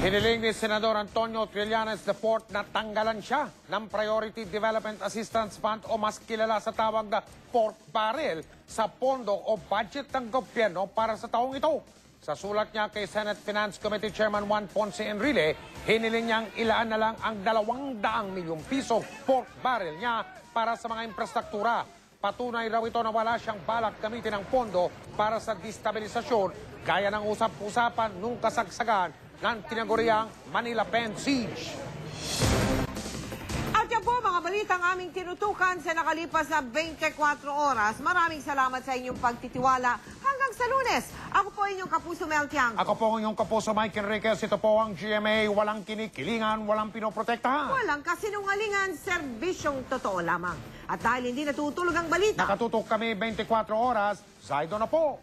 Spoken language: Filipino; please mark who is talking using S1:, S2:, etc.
S1: Hiniling ni Senador Antonio Trillanes IV na tanggalan siya ng Priority Development Assistance Fund o mas kilala sa tawag na pork barrel sa pondo o budget ng gobyerno para sa taong ito. Sa sulat niya kay Senate Finance Committee Chairman Juan Ponce Enrile, hiniling niyang ilaan na lang ang 200 milyong piso pork barrel niya para sa mga infrastruktura. Patunay raw ito na wala siyang balak gamitin ang pondo para sa destabilisasyon gaya ng usap-usapan nung kasagsagan ng tinaguriang Manila Pen Siege.
S2: At yan po mga balitang aming tinutukan sa nakalipas na 24 oras. Maraming salamat sa inyong pagtitiwala. Hanggang sa lunes, ako po inyong kapuso Mel Tiangco.
S1: Ako po inyong kapuso Mike Enriquez. Ito po ang GMA. Walang kinikilingan, walang pinoprotektahan.
S2: Walang kasinungalingan, serbisyong totoo lamang. At dahil hindi natutulog ang balita,
S1: Nakatutok kami 24 oras. Zaido na po.